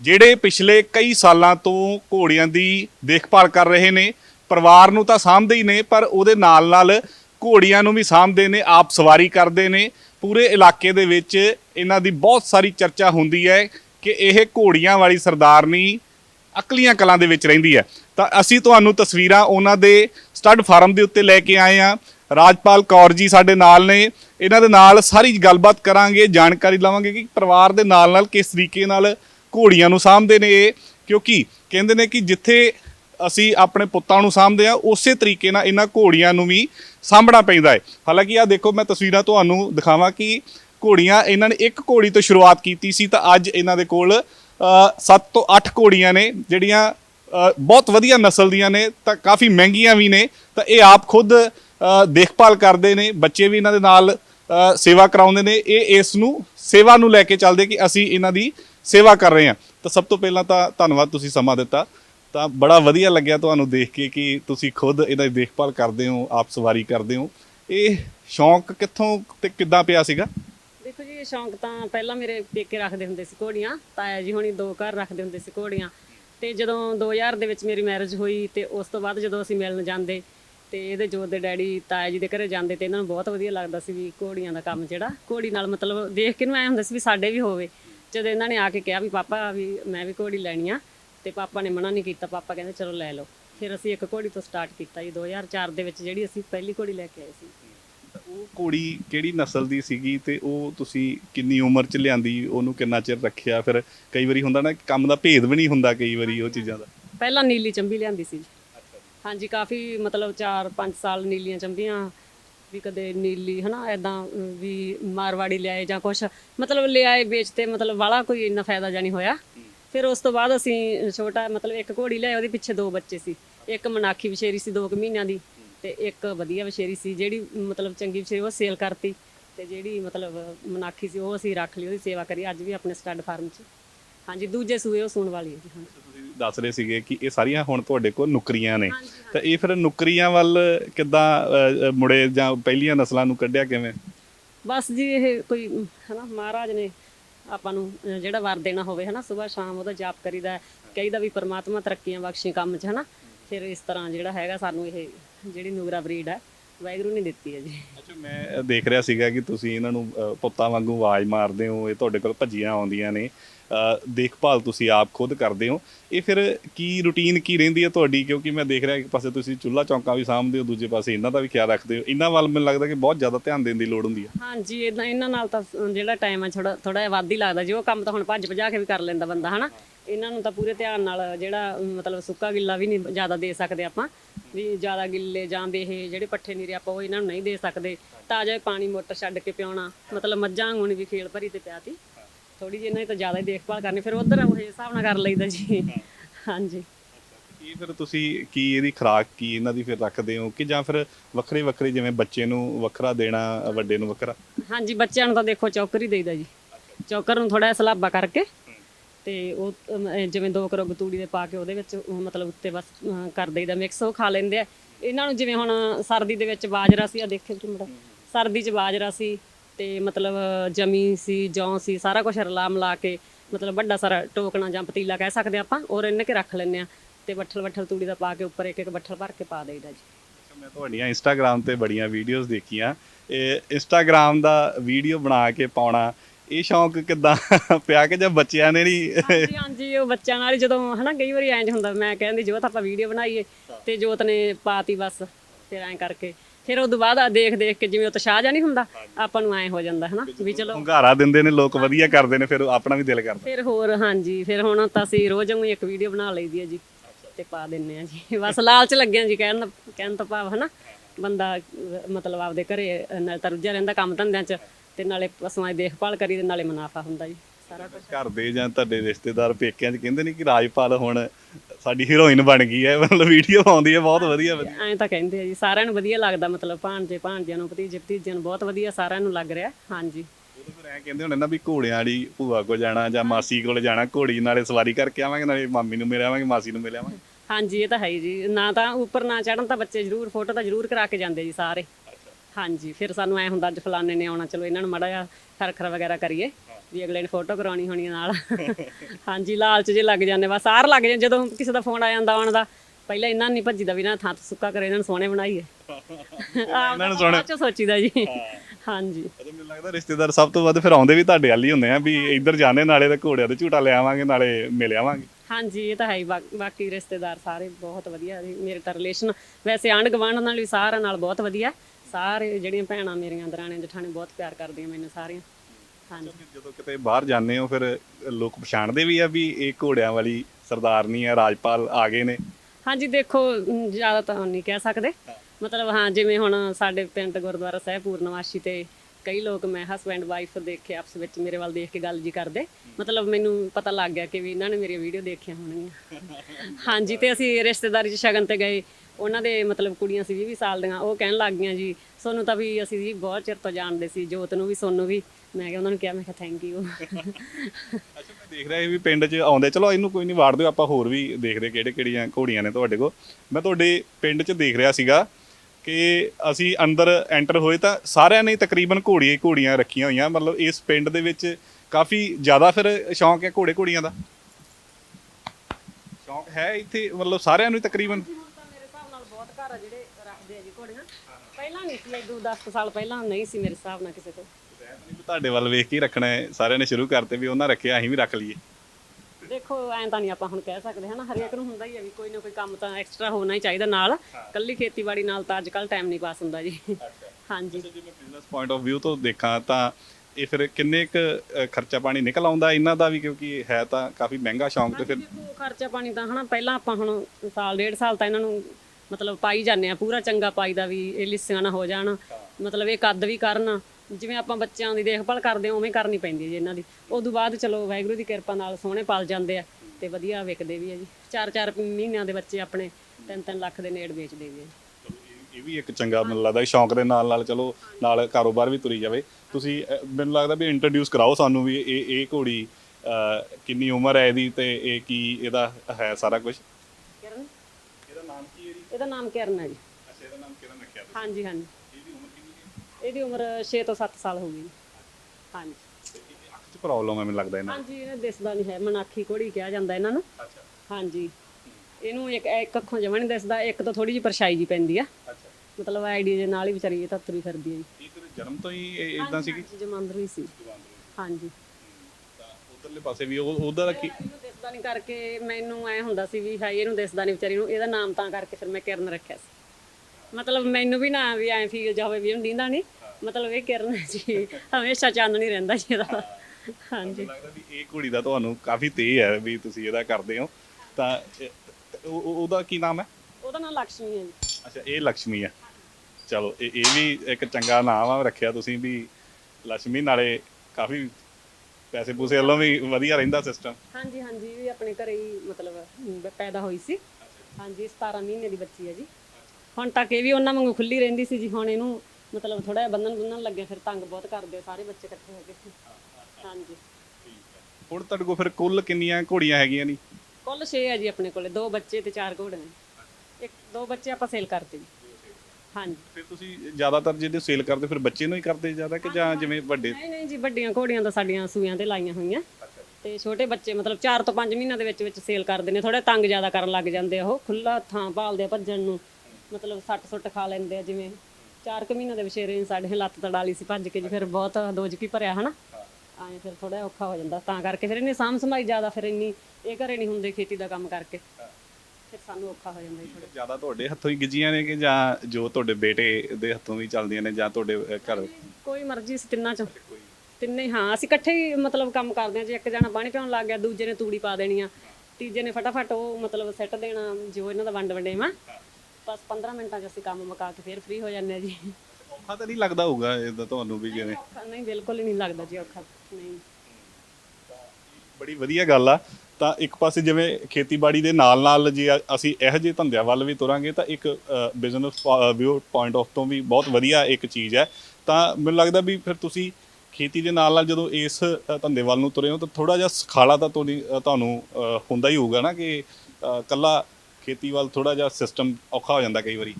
ਜਿਹੜੇ ਪਿਛਲੇ ਕਈ ਸਾਲਾਂ ਤੋਂ ਘੋੜਿਆਂ ਦੀ ਦੇਖਭਾਲ ਕਰ ਰਹੇ ਨੇ, ਪਰਿਵਾਰ ਨੂੰ ਤਾਂ ਸਾਂਭਦੇ ਹੀ ਨੇ, ਪਰ ਉਹਦੇ ਨਾਲ ਨਾਲ ਘੋੜੀਆਂ ਨੂੰ ਵੀ ਸਾਂਭਦੇ ਨੇ, ਆਪ ਸਵਾਰੀ ਕਰਦੇ ਨੇ, ਪੂਰੇ ਇਲਾਕੇ ਦੇ ਵਿੱਚ ਇਹਨਾਂ ਦੀ ਬਹੁਤ ਸਾਰੀ ਚਰਚਾ ਹੁੰਦੀ ਹੈ ਕਿ ਇਹ ਘੋੜੀਆਂ ਵਾਲੀ ਸਰਦਾਰਨੀ ਅਕਲੀਆਂ ਕਲਾਂ ਦੇ ਵਿੱਚ ਰਹਿੰਦੀ ਹੈ। ਤਾਂ ਅਸੀਂ ਤੁਹਾਨੂੰ ਤਸਵੀਰਾਂ ਉਹਨਾਂ ਦੇ ਸਟੱਡ ਫਾਰਮ ਦੇ ਉੱਤੇ ਲੈ ਕੇ ਆਏ ਆ ਰਾਜਪਾਲ ਕੌਰ ਜੀ ਸਾਡੇ ਨਾਲ ਨੇ। ਇਹਨਾਂ ਦੇ ਨਾਲ ਸਾਰੀ ਗੱਲਬਾਤ ਕਰਾਂਗੇ, ਜਾਣਕਾਰੀ ਲਵਾਂਗੇ ਕਿ ਪਰਿਵਾਰ ਦੇ ਨਾਲ ਨਾਲ ਕਿਸ ਤਰੀਕੇ ਨਾਲ ਘੋੜੀਆਂ ਨੂੰ ਸਾਂਭਦੇ ਨੇ ਇਹ। ਕਿਉਂਕਿ ਕਹਿੰਦੇ ਨੇ ਕਿ ਜਿੱਥੇ ਅਸੀਂ ਆਪਣੇ ਪੁੱਤਾਂ ਨੂੰ ਸਾਂਭਦੇ ਆ ਉਸੇ ਤਰੀਕੇ ਨਾਲ ਇਹਨਾਂ ਘੋੜੀਆਂ ਨੂੰ ਵੀ ਸਾਂਭਣਾ ਪੈਂਦਾ ਹੈ। ਹਾਲਾਂਕਿ ਆ ਦੇਖੋ, ਮੈਂ ਤਸਵੀਰਾਂ ਤੁਹਾਨੂੰ ਦਿਖਾਵਾਂ ਕਿ ਘੋੜੀਆਂ, ਇਹਨਾਂ ਨੇ ਇੱਕ ਘੋੜੀ ਤੋਂ ਸ਼ੁਰੂਆਤ ਕੀਤੀ ਸੀ ਤਾਂ ਅੱਜ ਇਹਨਾਂ ਦੇ ਕੋਲ 7 ਤੋਂ 8 ਘੋੜੀਆਂ ਨੇ, ਜਿਹੜੀਆਂ ਬਹੁਤ ਵਧੀਆ ਨਸਲ ਦੀਆਂ ਨੇ, ਤਾਂ ਕਾਫੀ ਮਹਿੰਗੀਆਂ ਵੀ ਨੇ। ਤਾਂ ਇਹ ਆਪ ਖੁਦ ਦੇਖਭਾਲ ਕਰਦੇ ਨੇ, ਬੱਚੇ ਵੀ ਇਹਨਾਂ ਦੇ ਨਾਲ ਸੇਵਾ ਕਰਾਉਂਦੇ ਨੇ। ਇਹ ਇਸ ਨੂੰ, ਸੇਵਾ ਨੂੰ ਲੈ ਕੇ ਚੱਲਦੇ ਕਿ ਅਸੀਂ ਇਹਨਾਂ ਦੀ ਸੇਵਾ ਕਰ ਰਹੇ ਹਾਂ। ਤਾਂ ਸਭ ਤੋਂ ਪਹਿਲਾਂ ਤਾਂ ਧੰਨਵਾਦ ਤੁਸੀਂ ਸਮਾਂ ਦਿੱਤਾ। ਤਾਂ ਬੜਾ ਵਧੀਆ ਲੱਗਿਆ ਤੁਹਾਨੂੰ ਦੇਖ ਕੇ ਕਿ ਤੁਸੀਂ ਖੁਦ ਇਹਨਾਂ ਦੀ ਦੇਖਭਾਲ ਕਰਦੇ ਹੋ, ਆਪ ਸਵਾਰੀ ਕਰਦੇ ਹੋ। ਇਹ ਸ਼ੌਂਕ ਕਿੱਥੋਂ ਤੇ ਕਿੱਦਾਂ ਪਿਆ ਸੀਗਾ? ਦੇਖੋ ਜੀ, ਇਹ ਸ਼ੌਂਕ ਤਾਂ ਪਹਿਲਾਂ ਮੇਰੇ ਪੇਕੇ ਰੱਖਦੇ ਹੁੰਦੇ ਸੀ ਘੋੜੀਆਂ, ਤਾਇਆ ਜੀ ਹੁਣੀ ਦੋ ਘਰ ਰੱਖਦੇ ਹੁੰਦੇ ਸੀ ਘੋੜੀਆਂ। ਤੇ ਜਦੋਂ 2000 ਦੇ ਵਿੱਚ ਮੇਰੀ ਮੈਰਿਜ ਹੋਈ ਤੇ ਉਸ ਤੋਂ ਬਾਅਦ ਜਦੋਂ ਅਸੀਂ ਮਿਲਣ ਜਾਂਦੇ ਤੇ ਇਹਦੇ ਜੋਤ ਦੇ ਡੈਡੀ ਤਾਇਆ ਜੀ ਦੇ ਘਰੇ ਜਾਂਦੇ ਤੇ ਇਹਨਾਂ ਨੂੰ ਬਹੁਤ ਵਧੀਆ ਲੱਗਦਾ ਸੀ ਵੀ ਘੋੜੀਆਂ ਦਾ ਕੰਮ ਜਿਹੜਾ ਘੋੜੀ ਨਾਲ ਮਤਲਬ ਦੇਖ ਕੇ ਨੂੰ ਐ ਹੁੰਦਾ ਸੀ ਵੀ ਸਾਡੇ ਵੀ ਹੋਵੇ। ਜਦੋਂ ਇਹਨਾਂ ਨੇ ਆ ਕੇ ਕਿਹਾ ਵੀ ਪਾਪਾ ਵੀ ਮੈਂ ਵੀ ਘੋੜੀ ਲੈਣੀ ਆ ਤੇ ਪਾਪਾ ਨੇ ਮਨਾ ਨਹੀਂ ਕੀਤਾ ਪਾਪਾ ਕਹਿੰਦੇ ਚਲੋ ਲੈ ਲਓ। ਫਿਰ ਅਸੀਂ ਇੱਕ ਘੋੜੀ ਤੋਂ ਸਟਾਰਟ ਕੀਤਾ ਜੀ 2004 ਦੇ ਵਿੱਚ ਜਿਹੜੀ ਅਸੀਂ ਪਹਿਲੀ ਘੋੜੀ ਲੈ ਕੇ ਆਏ ਸੀ। ਉਹ ਘੋੜੀ ਕਿਹੜੀ ਨਸਲ ਦੀ ਸੀਗੀ ਤੇ ਉਹ ਤੁਸੀਂ ਕਿੰਨੀ ਉਮਰ ਚ ਲਿਆਂਦੀ ਉਹਨੂੰ ਕਿੰਨਾ ਚਿਰ ਰੱਖਿਆ? ਫਿਰ ਕਈ ਵਾਰੀ ਹੁੰਦਾ ਨਾ ਕੰਮ ਦਾ ਭੇਦ ਵੀ ਨਹੀਂ ਹੁੰਦਾ ਕਈ ਵਾਰੀ ਉਹ ਚੀਜ਼ਾਂ ਦਾ। ਪਹਿਲਾਂ ਨੀਲੀ ਚੰਬੀ ਲਿਆਂਦੀ ਸੀ। ਹਾਂਜੀ, ਕਾਫੀ ਮਤਲਬ 4-5 ਸਾਲ ਨੀਲੀਆਂ ਚੰਬੀਆਂ, ਵੀ ਕਦੇ ਨੀਲੀ, ਹਨਾ ਐਦਾਂ ਵੀ ਮਾਰਵਾੜੀ ਲਿਆਏ ਜਾਂ ਕੁਛ, ਮਤਲਬ ਲਿਆਏ, ਵੇਚਤੇ, ਮਤਲਬ ਵਾਲਾ ਕੋਈ ਇੰਨਾ ਫਾਇਦਾ ਜਾਣੀ ਹੋਇਆ। ਫਿਰ ਉਸ ਤੋਂ ਬਾਅਦ ਅਸੀਂ ਛੋਟਾ, ਮਤਲਬ ਇੱਕ ਘੋੜੀ ਲਿਆਏ, ਉਹਦੇ ਪਿੱਛੇ ਦੋ ਬੱਚੇ ਸੀ। ਇੱਕ ਮਨਾਖੀ ਵਿਸ਼ੇਰੀ ਸੀ 2 ਮਹੀਨਿਆਂ ਦੀ ਤੇ ਇੱਕ ਵਧੀਆ ਵਛੇਰੀ ਸੀ, ਜਿਹੜੀ ਮਤਲਬ ਚੰਗੀ ਵਛੇਰੀ, ਉਹ ਸੇਲ ਕਰਤੀ ਤੇ ਜਿਹੜੀ ਮਤਲਬ ਮਨਾਖੀ ਸੀ, ਉਹ ਅਸੀਂ ਰੱਖ ਲਈ, ਉਹਦੀ ਸੇਵਾ ਕਰੀ। ਅੱਜ ਵੀ ਆਪਣੇ ਸਟੱਡ ਫਾਰਮ 'ਚ। ਹਾਂਜੀ ਦੂਜੇ ਸੂਏ ਉਹ ਸੂਣ ਵਾਲੀ ਹੈ ਜੀ ਹੁਣ ਤੁਸੀਂ ਦੱਸ ਰਹੇ ਸੀਗੇ ਕਿ ਇਹ ਸਾਰੀਆਂ ਹੁਣ ਤੁਹਾਡੇ ਕੋਲ ਨੁਕਰੀਆਂ ਨੇ। ਤਾਂ ਇਹ ਫਿਰ ਨੁਕਰੀਆਂ ਵੱਲ ਕਿੱਦਾਂ ਮੁੜੇ ਜਾਂ ਪਹਿਲੀਆਂ ਨਸਲਾਂ ਨੂੰ ਕੱਢਿਆ ਕਿਵੇਂ? ਬਸ ਜੀ ਇਹ ਕੋਈ ਹਨਾ ਮਹਾਰਾਜ ਨੇ ਆਪਾਂ ਨੂੰ ਜਿਹੜਾ ਵਰ ਦੇਣਾ ਹੋਵੇ ਹਨਾ ਸਵੇਰ ਸ਼ਾਮ ਉਹਦਾ ਜਾਪ ਕਰੀਦਾ। ਕਹੀਦਾ ਵੀ ਪ੍ਰਮਾਤਮਾ ਤਰੱਕੀਆਂ ਬਖਸ਼ੀ ਕੰਮ 'ਚ ਹਨਾ। ਫਿਰ ਇਸ ਤਰ੍ਹਾਂ ਜਿਹੜਾ ਹੈਗਾ ਸਾਨੂੰ ਇਹ ਜਿਹੜੀ ਨੂਰਾ ਬਰੀਡ ਹੈ ਵਾਹਿਗੁਰੂ ਨੇ ਦਿੱਤੀ ਹੈ ਜੀ। ਅੱਛਾ ਮੈਂ ਦੇਖ ਰਿਹਾ ਸੀਗਾ ਕਿ ਤੁਸੀਂ ਇਹਨਾਂ ਨੂੰ ਅ, ਪੁੱਤਾਂ ਵਾਂਗੂ ਆਵਾਜ਼ ਮਾਰਦੇ ਹੋ ਇਹ ਤੁਹਾਡੇ ਕੋਲ ਭੱਜੀਆਂ ਆਉਂਦੀਆਂ ਨੇ। ਅ, ਦੇਖਭਾਲ ਤੁਸੀਂ ਆਪ ਖੁਦ ਕਰਦੇ ਹੋ। ਇਹ ਫਿਰ ਕੀ ਰੁਟੀਨ ਕੀ ਰਹਿੰਦੀ ਹੈ ਤੁਹਾਡੀ? ਕਿਉਂਕਿ ਮੈਂ ਦੇਖ ਰਿਹਾ ਇੱਕ ਪਾਸੇ ਤੁਸੀਂ ਚੁੱਲ੍ਹਾ ਚੌਂਕਾ ਵੀ ਸਾਂਭਦੇ ਹੋ ਦੂਜੇ ਪਾਸੇ ਇਹਨਾਂ ਦਾ ਵੀ ਖਿਆਲ ਰੱਖਦੇ ਹੋ। ਇਹਨਾਂ ਵੱਲ ਮੈਨੂੰ ਲੱਗਦਾ ਕਿ ਬਹੁਤ ਜ਼ਿਆਦਾ ਧਿਆਨ ਦੇਣ ਦੀ ਲੋੜ ਹੁੰਦੀ ਹੈ। ਹਾਂਜੀ ਇਦਾਂ ਇਹਨਾਂ ਨਾਲ ਤਾਂ ਜਿਹੜਾ ਟਾਈਮ ਹੈ ਥੋੜਾ ਥੋੜਾ ਵੱਧ ਹੀ ਲੱਗਦਾ। ਜੀ ਉਹ ਕੰਮ ਤਾਂ ਹੁਣ ਭੱਜ ਭਜਾ ਕੇ ਵੀ ਕਰ ਲੈਂਦਾ ਬੰਦਾ ਹਨਾ? ਇਹਨਾਂ ਨੂੰ ਤਾਂ ਪੂਰੇ ਧਿਆਨ ਨਾਲ ਜਿਹੜਾ ਮਤਲਬ ਸੁੱਕਾ ਗਿੱਲਾ ਵੀ ਨਹੀਂ ਜ਼ਿਆਦਾ ਦੇ ਸਕਦੇ ਆਪਾਂ। ਵੀ ਜ਼ਿਆਦਾ ਗਿੱਲੇ ਜਾਂ ਇਹ ਜਿਹੜੇ ਪੱਠੇ ਨੀਰੇ ਆਪਾਂ ਉਹ ਇਹਨਾਂ ਨੂੰ ਨਹੀਂ ਦੇ ਸਕਦੇ। ਤਾਜ਼ਾ ਪਾਣੀ ਮੋਟਰ ਛੱਡ ਕੇ ਪਿਆਉਣਾ। ਮਤਲਬ ਮੱਝਾਂ ਨੀ ਵੀ ਖੇਲ ਭਰੀ ਤੇ ਪਿਆਤੀ ਥੋੜੀ ਜਿਹੀ ਇਹਨਾਂ ਦੀ ਤਾਂ ਜ਼ਿਆਦਾ ਹੀ ਦੇਖਭਾਲ ਕਰਨੀ। ਫਿਰ ਉਧਰ ਉਹ ਹਿਸਾਬ ਨਾਲ ਕਰ ਲਈਦਾ ਜੀ। ਹਾਂਜੀ। ਇਹ ਫਿਰ ਤੁਸੀਂ ਕੀ ਇਹਦੀ ਖੁਰਾਕ ਕੀ ਇਹਨਾਂ ਦੀ ਫਿਰ ਰੱਖਦੇ ਹੋ? ਕਿ ਜਾਂ ਫਿਰ ਵੱਖਰੇ ਵੱਖਰੇ ਜਿਵੇਂ ਬੱਚੇ ਨੂੰ ਵੱਖਰਾ ਦੇਣਾ ਵੱਡੇ ਨੂੰ ਵੱਖਰਾ? ਹਾਂਜੀ ਬੱਚਿਆਂ ਨੂੰ ਤਾਂ ਦੇਖੋ ਚੌਕਰ ਹੀ ਦੇਈਦਾ ਜੀ। ਚੌਕਰ ਨੂੰ ਥੋੜਾ ਸਲਾਬਾ ਕਰਕੇ ਤੇ ਉਹ ਅਮ, ਜਿਵੇਂ ਦੋ ਕਰੋਗ ਤੂੜੀ ਦੇ ਪਾ ਕੇ ਉਹਦੇ ਵਿੱਚ ਉਹ ਮਤਲਬ ਉੱਤੇ ਬਸ ਅਮ, ਕਰ ਦੇਈਦਾ ਮਿਕਸ ਉਹ ਖਾ ਲੈਂਦੇ ਆ। ਇਹਨਾਂ ਨੂੰ ਜਿਵੇਂ ਹੁਣ ਸਰਦੀ ਦੇ ਵਿੱਚ ਬਾਜਰਾ ਸੀ ਆ ਦੇਖਿਓ ਕਿ ਮੁੰਡਾ ਸਰਦੀ 'ਚ ਬਾਜਰਾ ਸੀ ਤੇ ਮਤਲਬ ਜਮੀ ਸੀ ਜੌਂ ਸੀ ਸਾਰਾ ਕੁਝ ਰਲਾ ਮਿਲਾ ਕੇ ਮਤਲਬ ਵੱਡਾ ਸਾਰਾ ਟੋਕਣਾ ਜਾਂ ਪਤੀਲਾ ਕਹਿ ਸਕਦੇ ਆਪਾਂ ਔਰ ਇੰਨ ਕੇ ਰੱਖ ਲੈਂਦੇ ਆ ਤੇ ਬੱਠਲ ਬੱਠਲ ਤੂੜੀ ਦਾ ਪਾ ਕੇ ਉੱਪਰ ਇੱਕ ਇੱਕ ਬੱਠਲ ਭਰ ਕੇ ਪਾ ਦੇਈਦਾ ਜੀ। ਮੈਂ ਤੁਹਾਡੀਆਂ ਇੰਸਟਾਗ੍ਰam ਤੇ ਬੜੀਆਂ ਵੀਡੀਓਜ਼ ਦੇਖੀਆਂ। ਇਹ ਇੰਸਟਾਗ੍ਰam ਦਾ ਵੀਡੀਓ ਬਣਾ ਕੇ ਪਾਉਣਾ ਇਹ ਸ਼ੌਂਕ ਕਿੱਦਾਂ ਪਿਆ ਕਿ ਜਾਂ ਬੱਚਿਆਂ ਨੇ ਨਹੀਂ? ਹਾਂਜੀ ਹਾਂਜੀ ਉਹ ਬੱਚਿਆਂ ਨਾਲ ਹੀ ਜਦੋਂ ਹਨਾ ਕਈ ਵਾਰੀ ਐਂਜ ਹੁੰਦਾ ਮੈਂ ਕਹਿੰਦੀ ਜੋਤ ਆਪਾਂ ਵੀਡੀਓ ਬਣਾਈਏ ਤੇ ਜੋਤ ਨੇ ਪਾਤੀ ਬਸ ਫਿਰ ਐਂ ਕਰਕੇ। ਫਿਰ ਉਦੋਂ ਬਾਅਦ ਆ ਦੇਖ ਦੇਖ ਕੇ ਜਿਵੇਂ ਉਤਸ਼ਾਹ ਜਾਂ ਨਹੀਂ ਹੁੰਦਾ ਆਪਾਂ ਨੂੰ ਐਂ ਹੋ ਜਾਂਦਾ ਹਨਾ ਵੀ ਚਲੋ। ਹੁੰਗਾਰਾ ਦਿੰਦੇ ਨੇ ਲੋਕ ਵਧੀਆ ਕਰਦੇ ਨੇ ਫਿਰ ਆਪਣਾ ਵੀ ਦਿਲ ਕਰਦਾ। ਫਿਰ ਹੋਰ ਹਾਂਜੀ ਫਿਰ ਹੁਣ ਤਾਂ ਅਸੀਂ ਰੋਜ਼ ਨੂੰ ਇੱਕ ਵੀਡੀਓ ਬਣਾ ਲਈਦੀ ਹੈ ਜੀ ਤੇ ਪਾ ਦਿੰਨੇ ਆ ਜੀ। ਬਸ ਲਾਲਚ ਲੱਗਿਆ ਜੀ ਕਹਿਣ ਦਾ ਕਹਿਣ ਤੋਂ ਭਾਵ ਹਨਾ ਬੰਦਾ ਮਤਲਬ ਆਪਦੇ ਘਰੇ ਨਾਲ ਤਾਂ ਰੁੱਝਿਆ ਰਹਿੰਦਾ ਕੰਮ ਧੰਦਿਆਂ 'ਚ। ਤੇ ਨਾਲੇ ਪਸ਼ੂਆਂ ਦੀ ਦੇਖਭਾਲ ਕਰੀ ਤੇ ਨਾਲੇ ਮੁਨਾਫਾ ਹੁੰਦਾ ਜੀ। ਸਾਰਾ ਕੁਝ ਘਰ ਦੇ ਜਾਂ ਤੁਹਾਡੇ ਰਿਸ਼ਤੇਦਾਰ ਪੇਕਿਆਂ 'ਚ ਕਹਿੰਦੇ ਨੇ ਕਿ ਰਾਜਪਾਲ ਹੁਣ ਸਾਡੀ ਹੀਰੋਇਨ ਬਣ ਗਈ ਹੈ ਮਤਲਬ ਵੀਡੀਓ ਆਉਂਦੀ ਹੈ ਬਹੁਤ ਵਧੀਆ ਵਧੀਆ। ਐਂ ਤਾਂ ਕਹਿੰਦੇ ਆ ਜੀ ਸਾਰਿਆਂ ਨੂੰ ਵਧੀਆ ਲੱਗਦਾ ਮਤਲਬ ਭਾਣਜੇ ਭਾਣਜਿਆਂ ਨੂੰ ਭਤੀਜੇ ਭਤੀਜਿਆਂ ਨੂੰ ਬਹੁਤ ਵਧੀਆ ਸਾਰਿਆਂ ਨੂੰ ਲੱਗ ਰਿਹਾ ਹਾਂਜੀ। ਉਦੋਂ ਫਿਰ ਐਂ ਕਹਿੰਦੇ ਹੁੰਦੇ ਨਾ ਵੀ ਘੋੜਿਆਂ ਵਾਲੀ ਭੂਆ ਕੋਲ ਜਾਣਾ ਜਾਂ ਮਾਸੀ ਕੋਲ ਜਾਣਾ ਘੋੜੀ ਨਾਲੇ ਸਵਾਰੀ ਕਰਕੇ ਆਵਾਂਗੇ ਨਾਲੇ ਮਾਮੀ ਨੂੰ ਮਿਲ ਆਵਾਂਗੇ ਮਾਸੀ ਨੂੰ ਮਿਲ ਆਵਾਂਗੇ। ਹਾਂਜੀ ਇਹ ਤਾਂ ਹੈ ਹੀ ਜੀ ਨਾ ਤਾਂ ਉੱਪਰ ਨਾ ਚੜਨ ਤਾਂ ਬੱਚੇ ਜ਼ਰੂਰ ਫੋਟੋ ਤਾਂ ਜ਼ਰੂਰ ਕਰਾ ਕੇ ਜਾਂਦੇ ਜੀ ਸਾਰੇ। ਹਾਂਜੀ ਫਿਰ ਸਾਨੂੰ ਐ ਹੁੰਦਾ ਅੱਜ ਫਲਾਣੇ ਨੇ ਆਉਣਾ ਚਲੋ ਇਹਨਾਂ ਨੂੰ ਮੜਾ ਜਿਹਾ ਖਰਖਰ ਵਗੈਰਾ ਕਰੀਏ ਵੀ ਅਗਲੇ ਨੇ ਫੋਟੋ ਕਰਾਉਣੀ ਹੋਣੀ ਨਾਲ। ਹਾਂਜੀ ਲਾਲਚ ਜੇ ਲੱਗ ਜਾਂਦੇ ਬਸ ਆਰ ਲੱਗ ਜਾਂਦੇ ਜਦੋਂ ਕਿਸੇ ਦਾ ਫੋਨ ਆ ਜਾਂਦਾ ਆਉਣ ਦਾ ਪਹਿਲਾਂ ਇਹਨਾਂ ਨਹੀਂ ਭੱਜੀਦਾ ਵੀ ਨਾ ਥਾਂ ਤੇ ਸੁੱਕਾ ਕਰੇ ਇਹਨਾਂ ਨੂੰ ਸੋਹਣੇ ਬਣਾਈਏ। ਇਹਨਾਂ ਨੂੰ ਸੋਹਣੇ ਸੋਚੀਦਾ ਜੀ। ਹਾਂਜੀ। ਉਦੋਂ ਮੈਨੂੰ ਲੱਗਦਾ ਰਿਸ਼ਤੇਦਾਰ ਸਭ ਤੋਂ ਵੱਧ ਫਿਰ ਆਉਂਦੇ ਵੀ ਤੁਹਾਡੇ ਵੱਲ ਹੀ ਹੁੰਦੇ ਆ ਵੀ ਇੱਧਰ ਜਾਣੇ ਨਾਲੇ ਤੇ ਘੋੜਿਆਂ ਦੇ ਝੂਟਾ ਲੈ ਆਵਾਂਗੇ ਨਾਲੇ ਮਿਲ ਆਵਾਂਗੇ। ਹਾਂਜੀ ਇਹ ਤਾਂ ਹੈ ਹੀ ਬਾਕੀ ਰਿਸ਼ਤੇਦਾਰ ਸਾਰੇ ਬਹੁਤ ਵਧੀਆ ਜੀ ਮੇਰੇ ਤਾਂ ਰਿਲੇਸ਼ਨ ਵੈਸੇ ਆਂਢ ਗੁਆਂਢ ਨਾਲ ਵੀ ਸਾਰਿਆਂ ਨਾਲ ਬਹੁਤ ਵਧੀਆ। ਸਾਰੇ ਜਿਹੜੀਆਂ ਭੈਣਾਂ ਮੇਰੀਆਂ ਦਰਾਣੀਆਂ ਜਠਾਣੀ ਬਹੁਤ ਪਿਆਰ ਕਰਦੀਆਂ ਮੈਨੂੰ ਸਾਰੀਆਂ। ਹਾਂਜੀ। ਜਦੋਂ ਕਿਤੇ ਬਾਹਰ ਜਾਂਦੇ ਹੋ ਫਿਰ ਲੋਕ ਪਛਾਣਦੇ ਵੀ ਆ ਵੀ ਇਹ ਘੋੜਿਆਂ ਵਾਲੀ ਸਰਦਾਰਨੀ ਆ ਰਾਜਪਾਲ ਆ ਗਏ ਨੇ। ਹਾਂਜੀ ਦੇਖੋ ਅਮ, ਜ਼ਿਆਦਾ ਤਾਂ ਨਹੀਂ ਕਹਿ ਸਕਦੇ। ਮਤਲਬ ਹਾਂ ਜਿਵੇਂ ਹੁਣ ਸਾਡੇ ਪਿੰਡ ਗੁਰਦੁਆਰਾ ਸਾਹਿਬ ਪੂਰਨਵਾਸ਼ੀ ਤੇ ਕਈ ਲੋਕ ਮੈਂ ਹਸਬੈਂਡ ਵਾਈਫ ਦੇਖੇ, ਆਪਸ ਵਿੱਚ ਮੇਰੇ ਵੱਲ ਦੇਖ ਕੇ ਗੱਲ ਜੀ ਕਰਦੇ। ਮਤਲਬ ਮੈਨੂੰ ਪਤਾ ਲੱਗ ਗਿਆ ਕਿ ਵੀ ਇਹਨਾਂ ਨੇ ਮੇਰੀ ਵੀਡੀਓ ਦੇਖੀਆਂ ਹੋਣਗੀਆਂ। ਹਾਂਜੀ, ਤੇ ਅਸੀਂ ਰਿਸ਼ਤੇਦਾਰੀ 'ਚ ਸ਼ਗਨ ਤੇ ਗਏ। ਉਹਨਾਂ ਦੇ ਮਤਲਬ ਕੁੜੀਆਂ ਸੀ 20 ਸਾਲ ਦੀਆਂ, ਉਹ ਕਹਿਣ ਲੱਗ ਗਈਆਂ ਜੀ, ਸੋਨੂੰ ਤਾਂ ਵੀ ਅਸੀਂ ਜੀ ਬਹੁਤ ਚਿਰ ਤੋਂ ਜਾਣਦੇ ਸੀ, ਜੋਤ ਨੂੰ ਵੀ, ਸੋਨੂੰ ਵੀ। ਮੈਂ ਕਿਹਾ ਉਹਨਾਂ ਨੂੰ ਕਿਹਾ, ਮੈਂ ਕਿਹਾ ਥੈਂਕ ਯੂ ਅੱਛਾ, ਮੈਂ ਦੇਖ ਰਿਹਾ ਸੀ ਵੀ ਪਿੰਡ 'ਚ ਆਉਂਦੇ। ਚਲੋ, ਇਹਨੂੰ ਕੋਈ ਨਹੀਂ ਵਾੜ ਦਿਓ ਆਪਾਂ ਹੋਰ ਵੀ ਦੇਖਦੇ ਕਿਹੜੇ ਕਿਹੜੀਆਂ ਘੋੜੀਆਂ ਨੇ ਤੁਹਾਡੇ ਕੋਲ। ਮੈਂ ਤੁਹਾਡੇ ਪਿੰਡ 'ਚ ਦੇਖ ਰਿਹਾ ਸੀਗਾ। ਕਿ ਅਸੀਂ ਅੰਦਰ ਐਂਟਰ ਹੋਏ ਤਾਂ ਸਾਰਿਆਂ ਨੇ ਤਕਰੀਬਨ ਘੋੜੀਆਂ ਹੀ ਘੋੜੀਆਂ ਰੱਖੀਆਂ ਹੋਈਆਂ। ਮਤਲਬ ਇਸ ਪਿੰਡ ਦੇ ਵਿੱਚ ਕਾਫੀ ਜ਼ਿਆਦਾ ਫਿਰ ਸ਼ੌਂਕ ਹੈ ਘੋੜੇ ਘੋੜੀਆਂ ਦਾ? ਸ਼ੌਂਕ ਹੈ ਇੱਥੇ? ਮਤਲਬ ਸਾਰਿਆਂ ਨੂੰ ਹੀ ਤਕਰੀਬਨ? ਹੁਣ ਤਾਂ ਮੇਰੇ ਹਿਸਾਬ ਨਾਲ ਬਹੁਤ ਘਰ ਆ ਜਿਹੜੇ ਰੱਖਦੇ ਆ ਜੀ ਘੋੜੀਆਂ ਪਹਿਲਾਂ ਨਹੀਂ ਸੀ ਇਦੋਂ 10 ਸਾਲ ਪਹਿਲਾਂ ਨਹੀਂ ਸੀ ਮੇਰੇ ਹਿਸਾਬ ਨਾਲ ਕਿਸੇ ਕੋਲ ਤੁਹਾਡੇ ਵੱਲ ਵੇਖ ਕੇ ਹੀ ਰੱਖਣਾ ਹੈ। ਸਾਰਿਆਂ ਨੇ ਸ਼ੁਰੂ ਕਰਤੇ ਵੀ ਉਹਨਾਂ ਰੱਖਿਆ ਅਸੀਂ ਵੀ ਰੱਖ ਲਈਏ। ਦੇਖੋ ਐਂ ਤਾਂ ਨਹੀਂ ਆਪਾਂ ਹੁਣ ਕਹਿ ਸਕਦੇ ਹਨਾ? ਹਰੇਕ ਨੂੰ ਹੁੰਦਾ ਹੀ ਹੈ ਵੀ ਕੋਈ ਨਾ ਕੋਈ ਕੰਮ ਤਾਂ ਐਕਸਟਰਾ ਹੋਣਾ ਹੀ ਚਾਹੀਦਾ ਨਾਲ। ਕੱਲੀ ਖੇਤੀਬਾੜੀ ਨਾਲ ਤਾਂ ਅੱਜ ਕੱਲ ਟਾਈਮ ਨਹੀਂ ਪਾਸ ਹੁੰਦਾ ਜੀ। ਹਾਂਜੀ। ਜੇ ਮੈਂ ਬਿਜ਼ਨਸ ਪੁਆਇੰਟ ਆਫ View ਤੋਂ ਦੇਖਾਂ ਤਾਂ ਇਹ ਫਿਰ ਕਿੰਨੇ ਕੁ ਖਰਚਾ ਪਾਣੀ ਨਿਕਲ ਆਉਂਦਾ ਇਹਨਾਂ ਦਾ ਵੀ? ਕਿਉਂਕਿ ਹੈ ਤਾਂ ਕਾਫੀ ਮਹਿੰਗਾ ਸ਼ੌਂਕ ਤੇ ਫਿਰ ਦੇਖੋ ਖਰਚਾ ਪਾਣੀ ਤਾਂ ਹਨਾ? ਪਹਿਲਾਂ ਆਪਾਂ ਹੁਣ ਸਾਲ ਡੇਢ ਸਾਲ ਤਾਂ ਇਹਨਾਂ ਨੂੰ ਮਤਲਬ ਪਾਈ ਜਾਂਦੇ ਆ। ਪੂਰਾ ਚੰਗਾ ਪਾਈਦਾ ਵੀ ਇਹ ਲਿੱਸੀਆਂ ਨਾ ਹੋ ਜਾਣ। ਮਤਲਬ ਇਹ ਕੱਦ ਵੀ ਕਰਨ। ਜਿਵੇਂ ਆਪਾਂ ਬੱਚਿਆਂ ਦੀ ਦੇਖਭਾਲ ਕਰਦੇ ਹਾਂ ਉਵੇਂ ਕਰਨੀ ਪੈਂਦੀ ਹੈ ਜੀ ਇਹਨਾਂ ਦੀ। ਉਦੋਂ ਬਾਅਦ ਚਲੋ ਵਾਹਿਗੁਰੂ ਦੀ ਕਿਰਪਾ ਨਾਲ ਸੋਹਣੇ ਪਲ ਜਾਂਦੇ ਆ ਤੇ ਵਧੀਆ ਵਿਕਦੇ ਵੀ ਆ ਜੀ। ਚਾਰ ਚਾਰ ਮਹੀਨਿਆਂ ਦੇ ਬੱਚੇ ਆਪਣੇ 3-3 ਲੱਖ ਦੇ ਨੇੜ ਵੇਚਦੇ ਵੀ ਆ ਜੀ। ਇਹ ਵੀ ਇੱਕ ਚੰਗਾ ਮੈਨੂੰ ਲੱਗਦਾ ਕਿ ਸ਼ੌਂਕ ਦੇ ਨਾਲ ਨਾਲ ਚਲੋ ਨਾਲ ਕਾਰੋਬਾਰ ਵੀ ਤੁਰੀ ਜਾਵੇ। ਤੁਸੀਂ ਅਹ, ਮੈਨੂੰ ਲੱਗਦਾ ਵੀ ਇੰਟਰੋਡਿਊਸ ਕਰਾਓ ਸਾਨੂੰ ਵੀ ਇਹ ਇਹ ਘੋੜੀ ਅਹ, ਕਿੰਨੀ ਉਮਰ ਹੈ ਇਹਦੀ ਤੇ ਇਹ ਕੀ ਇਹਦਾ ਹੈ ਸਾਰਾ ਕੁਝ ਕਿਰਨ? ਇਹਦਾ ਨਾਮ ਕੀ ਹੈ ਜੀ? ਇਹਦਾ ਨਾਮ ਕਿਰਨ ਹੈ ਜੀ। ਅੱਛਾ ਇਹਦਾ ਨਾਮ ਕਿਰਨ ਰੱਖਿਆ ਹਾਂਜੀ ਹਾਂਜੀ ਇਹਦੀ ਉਮਰ ਕਿੰਨੀ ਹੈ ਇਹਦੀ ਉਮਰ 6 ਤੋਂ 7 ਸਾਲ ਹੋ ਗਈ। ਹਾਂਜੀ। ਅੱਖ 'ਚ ਪ੍ਰੋਬਲਮ ਹੈ ਮੈਨੂੰ ਲੱਗਦਾ ਇਹਨਾਂ ਹਾਂਜੀ ਇਹਨੇ ਦਿਸਦਾ ਨਹੀਂ ਹੈ। ਮਨਾਖੀ ਘੋੜੀ ਕਿਹਾ ਜਾਂਦਾ ਇਹਨਾਂ ਨੂੰ। ਅੱਛਾ। ਹਾਂਜੀ। ਇਹਨੂੰ ਇੱਕ ਇੱਕ ਅੱਖੋਂ ਜਮਾਂ ਨਹੀਂ ਦਿਸਦਾ। ਇੱਕ ਤੋਂ ਥੋੜੀ ਜਿਹੀ ਪਰਛਾਈ ਜੀ ਪੈਂਦੀ ਆ। ਅੱਛਾ। ਮਤਲਬ ਆਈਡੀ ਦੇ ਨਾਲ ਹੀ ਵਿਚਾਰੀ ਇਹ ਤਾਂ ਤੁਰੀ ਫਿਰਦੀ ਹੈ ਜੀ। ਇਹ ਫਿਰ ਜਨਮ ਤੋਂ ਹੀ ਇਦਾਂ ਸੀਗੀ? ਜਮਾਂਦਰ ਹੀ ਸੀ। ਹਾਂਜੀ। ਤਾਂ ਉਧਰਲੇ ਪਾਸੇ ਵੀ ਉਹ ਉਹਦਾ ਕੀ ਦਿਸਦਾ ਨਹੀਂ ਕਰਕੇ ਮੈਨੂੰ ਐ ਹੁੰਦਾ ਸੀ ਵੀ ਹਾਈ ਇਹਨੂੰ ਦਿਸਦਾ ਨਹੀਂ ਵਿਚਾਰੀ ਨੂੰ। ਇਹਦਾ ਨਾਮ ਤਾਂ ਕਰਕੇ ਫਿਰ ਮੈਂ ਕਿਰਨ ਰੱਖਿਆ ਸੀ। ਮਤਲਬ ਮੈਨੂੰ ਵੀ ਨਾ ਵੀ ਐਂ ਫੀਲ ਜਾਵੇ ਵੀ ਹੁੰਦੀ ਨਹੀਂ। ਮਤਲਬ ਇਹ ਕਿਰਨ ਜੀ ਹਮੇਸ਼ਾ ਚਾਂਦਨੀ ਰਹਿੰਦਾ ਜੀ ਇਹਦਾ। ਹਾਂਜੀ। ਲੱਗਦਾ ਵੀ ਇਹ ਕੁੜੀ ਦਾ ਤੁਹਾਨੂੰ ਕਾਫੀ ਤੇਜ਼ ਹੈ ਵੀ ਤੁਸੀਂ ਇਹਦਾ ਕਰਦੇ ਹੋ। ਤਾਂ ਉਹਦਾ ਕੀ ਨਾਮ ਹੈ? ਉਹਦਾ ਨਾਮ ਲక్ష్ਮੀ ਹੈ ਜੀ। ਅੱਛਾ ਇਹ ਲక్ష్ਮੀ ਆ ਚਲੋ ਇਹ ਇਹ ਵੀ ਇੱਕ ਚੰਗਾ ਨਾਮ ਆ ਰੱਖਿਆ ਤੁਸੀਂ ਵੀ। ਲక్ష్ਮੀ ਨਾਲੇ ਕਾਫੀ ਪੈਸੇ ਪੂਸੇ ਵੱਲੋਂ ਵੀ ਵਧੀਆ ਰਹਿੰਦਾ ਸਿਸਟਮ ਹਾਂਜੀ ਹਾਂਜੀ ਇਹ ਆਪਣੇ ਘਰੇ ਹੀ ਮਤਲਬ ਪੈਦਾ ਹੋਈ ਸੀ। ਹਾਂਜੀ 17 ਮਹੀਨੇ ਦੀ ਬੱਚੀ ਹੈ ਜੀ। ਹੁਣ ਤੱਕ ਇਹ ਵੀ ਉਹਨਾਂ ਵਾਂਗੂ ਖੁੱਲੀ ਰਹਿੰਦੀ ਸੀ ਜੀ ਹੁਣ ਇਹਨੂੰ ਮਤਲਬ ਥੋੜਾ ਜਿਹਾ ਬੰਨਣ ਬੰਨਣ ਲੱਗੇ ਫਿਰ ਤੰਗ ਬਹੁਤ ਕਰਦੇ ਸਾਰੇ ਬੱਚੇ ਇਕੱਠੇ ਹੋ ਕੇ। ਹਾਂਜੀ। ਹੁਣ ਤੁਹਾਡੇ ਕੋਲ ਫਿਰ ਕੁੱਲ ਕਿੰਨੀਆਂ ਘੋੜੀਆਂ ਹੈਗੀਆਂ ਨਹੀਂ ਕੁੱਲ 6 ਹੈ ਜੀ ਆਪਣੇ ਕੋਲੇ ਦੋ ਬੱਚੇ ਤੇ ਚਾਰ ਘੋੜੇ ਨੇ। ਇੱਕ ਦੋ ਬੱਚੇ ਆਪਾਂ ਸੇਲ ਕਰਤੇ ਜੀ। ਹਾਂਜੀ। ਫਿਰ ਤੁਸੀਂ ਜ਼ਿਆਦਾਤਰ ਜਿਹੜੇ ਸੇਲ ਕਰਦੇ ਫਿਰ ਬੱਚੇ ਨੂੰ ਹੀ ਕਰਦੇ ਜ਼ਿਆਦਾ ਕਿ ਜਾਂ ਜਿਵੇਂ ਵੱਡੇ? ਨਹੀਂ ਨਹੀਂ ਜੀ ਵੱਡੀਆਂ ਘੋੜੀਆਂ ਤਾਂ ਸਾਡੀਆਂ ਸੂਈਆਂ ਤੇ ਲਾਈਆਂ ਹੋਈਆਂ। ਤੇ ਛੋਟੇ ਬੱਚੇ ਮਤਲਬ 4 ਤੋਂ 5 ਮਹੀਨਿਆਂ ਦੇ ਵਿੱਚ ਵਿੱਚ ਸੇਲ ਕਰਦੇ ਨੇ ਥੋੜਾ ਤੰਗ ਜ਼ਿਆਦਾ ਕਰਨ ਲੱਗ ਜਾਂਦੇ ਆ ਉਹ ਖੁੱਲਾ ਥਾਂ ਭਾਲਦੇ ਆ ਭੱਜਣ ਨੂੰ। ਮਤਲਬ ਸੱਟ ਸੁੱਟ ਖਾ ਲੈਂਦੇ ਆ ਜਿਵੇਂ 4 ਕੁ ਮਹੀਨਿਆਂ ਦੇ ਵਿਸ਼ੇਰੇ ਸਾਡੇ ਲੱਤ ਤੜਾ ਲਈ ਸੀ ਭੱਜ ਕੇ ਜੀ ਫਿਰ ਬਹੁਤ ਦੋਜਕੀ ਭਰਿਆ ਹਨਾ? ਆਏ ਫਿਰ ਥੋੜਾ ਔਖਾ ਹੋ ਜਾਂਦਾ। ਤਾਂ ਕਰਕੇ ਫਿਰ ਇਹਨੇ ਸਾਂਭ ਸੰਭਾਈ ਜ਼ਿਆਦਾ ਫਿਰ ਇੰਨੀ ਇਹ ਘਰੇ ਨਹੀਂ ਹੁੰਦੇ ਖੇਤੀ ਦਾ ਕੰਮ ਕਰਕੇ। ਫਿਰ ਸਾਨੂੰ ਔਖਾ ਹੋ ਜਾਂਦਾ ਜੀ ਥੋੜਾ ਜ਼ਿਆਦਾ ਤੁਹਾਡੇ ਹੱਥੋਂ ਹੀ ਗਿੱਜੀਆਂ ਨੇ ਕਿ ਜਾਂ ਜੋ ਤੁਹਾਡੇ ਬੇਟੇ ਦੇ ਹੱਥੋਂ ਵੀ ਚੱਲਦੀਆਂ ਨੇ ਜਾਂ ਤੁਹਾਡੇ ਘਰ? ਕੋਈ ਮਰਜ਼ੀ ਸੀ ਤਿੰਨਾਂ ਚੋਂ। ਤਿੰਨੇ ਹੀ, ਹਾਂ ਅਸੀਂ ਇਕੱਠੇ ਹੀ ਮਤਲਬ ਕੰਮ ਕਰਦੇ ਹਾਂ ਜੇ ਇੱਕ ਜਣਾ ਪਾਣੀ ਪਿਆਉਣ ਲੱਗ ਗਿਆ ਦੂਜੇ ਨੇ ਤੂੜੀ ਪਾ ਦੇਣੀ ਆ ਤੀਜੇ ਨੇ ਫਟਾਫਟ ਉਹ ਮਤਲਬ ਸੈੱਟ ਦੇਣਾ ਜੋ ਇਹਨਾਂ ਦਾ ਵੰਡ ਵੰਡੇਵਾ। ਬਸ 15 ਮਿੰਟਾਂ 'ਚ ਅਸੀਂ ਕੰਮ ਮੁਕਾ ਕੇ ਫਿਰ ਫ੍ਰੀ ਹੋ ਜਾਂਦੇ ਜੀ। ਔਖਾ ਤਾਂ ਨਹੀਂ ਲੱਗਦਾ ਹੋਊਗਾ ਇਹਦਾ ਤੁਹਾਨੂੰ ਵੀ ਜਿਵੇਂ ਔਖਾ ਨਹੀਂ ਬਿਲਕੁਲ ਹੀ ਨਹੀਂ ਲੱਗਦਾ ਜੀ ਔਖਾ ਨਹੀਂ। ਬੜੀ ਵਧੀਆ ਗੱਲ ਆ। ਤਾਂ ਇੱਕ ਪਾਸੇ ਜਿਵੇਂ ਖੇਤੀਬਾੜੀ ਦੇ ਨਾਲ ਨਾਲ ਜੇ ਅਸੀਂ ਇਹੋ ਜਿਹੇ ਧੰਦਿਆਂ ਵੱਲ ਵੀ ਤੁਰਾਂਗੇ ਤਾਂ ਇੱਕ ਬਿਜ਼ਨਸ ਵਿਊ ਪੁਆਇੰਟ ਆਫ ਤੋਂ ਵੀ ਬਹੁਤ ਵਧੀਆ ਇੱਕ ਚੀਜ਼ ਹੈ। ਤਾਂ ਮੈਨੂੰ ਲੱਗਦਾ ਵੀ ਫਿਰ ਤੁਸੀਂ ਖੇਤੀ ਦੇ ਨਾਲ ਨਾਲ ਜਦੋਂ ਇਸ ਧੰਦੇ ਵੱਲ ਨੂੰ ਤੁਰੇ ਹੋ ਤਾਂ ਥੋੜਾ ਜਿਹਾ ਸਖਾਲਾ ਤਾਂ ਤੁਹਾਨੂੰ ਹੁੰਦਾ ਹੀ ਹੋਊਗਾ ਨਾ ਕਿ ਕੱਲਾ ਖੇਤੀ ਵੱਲ ਥੋੜਾ ਜਿਹਾ ਸਿਸਟਮ ਔਖਾ ਹੋ ਜਾਂਦਾ ਕਈ ਵਾਰੀ।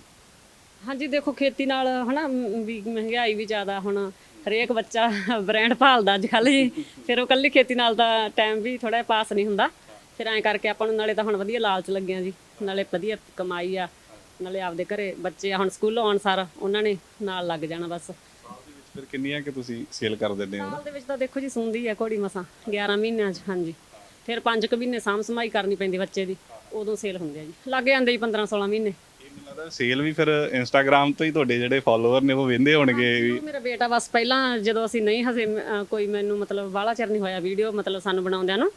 ਹਾਂਜੀ ਦੇਖੋ ਖੇਤੀ ਨਾਲ ਹਨਾ ਵੀ ਮਹਿੰਗਾਈ ਵੀ ਜ਼ਿਆਦਾ ਹੁਣ ਹਰੇਕ ਬੱਚਾ ਬ੍ਰਾਂਡ ਭਾਲਦਾ ਅੱਜ ਕੱਲ੍ਹ ਜੀ। ਫਿਰ ਉਹ ਕੱਲੀ ਖੇਤੀ ਨਾਲ ਤਾਂ ਟਾਈਮ ਵੀ ਥੋੜਾ ਪਾਸ ਨਹੀਂ ਹੁੰਦਾ। ਫਿਰ ਐਂ ਕਰਕੇ ਆਪਾਂ ਨੂੰ ਨਾਲੇ ਤਾਂ ਹੁਣ ਵਧੀਆ ਲਾਲਚ ਲੱਗਿਆ ਜੀ। ਨਾਲੇ ਵਧੀਆ ਕਮਾਈ ਆ ਨਾਲੇ ਆਪਦੇ ਘਰੇ ਬੱਚੇ ਆ ਹੁਣ ਸਕੂਲੋਂ ਆਉਣ ਸਾਰ ਉਹਨਾਂ ਨੇ ਨਾਲ ਲੱਗ ਜਾਣਾ ਬਸ। ਫਿਰ ਕਿੰਨੀਆਂ ਕਿ ਤੁਸੀਂ ਸੇਲ ਕਰ ਦਿੰਦੇ ਹੋ? ਸਾਲ ਦੇ ਵਿੱਚ ਤਾਂ ਦੇਖੋ ਜੀ ਸੁੰਦੀ ਹੈ ਘੋੜੀ ਮਸਾਂ 11 ਮਹੀਨਿਆਂ 'ਚ ਹਾਂਜੀ। ਫਿਰ 5 ਕੁ ਮਹੀਨੇ ਸਾਂਭ ਸੰਭਾਈ ਕਰਨੀ ਪੈਂਦੀ ਬੱਚੇ ਦੀ। ਉਦੋਂ ਸੇਲ ਹੁੰਦੇ ਆ ਜੀ। ਲੱਗ ਜਾਂਦੇ ਜੀ 15 16 ਮਹੀਨੇ। ਇਹ ਮੈਨੂੰ ਲੱਗਦਾ ਸੇਲ ਵੀ ਫਿਰ ਇੰਸਟਾਗ੍ਰam ਤੋਂ ਹੀ ਤੁਹਾਡੇ ਜਿਹੜੇ ਫਾਲੋਅਰ ਨੇ ਉਹ ਵੇਂਦੇ ਹੋਣਗੇ ਵੀ ਮੇਰਾ ਬੇਟਾ ਬਸ ਪਹਿਲਾਂ ਜਦੋਂ ਅਸੀਂ ਨਹੀਂ ਹਸੇ ਕੋਈ ਮੈਨੂੰ ਮਤਲਬ ਬਾਹਲਾ ਚਿਰ ਨਹੀਂ ਹੋਇਆ ਵੀਡੀਓ ਮਤਲਬ ਸਾਨੂੰ ਬਣਾਉਂਦਿਆਂ ਨੂੰ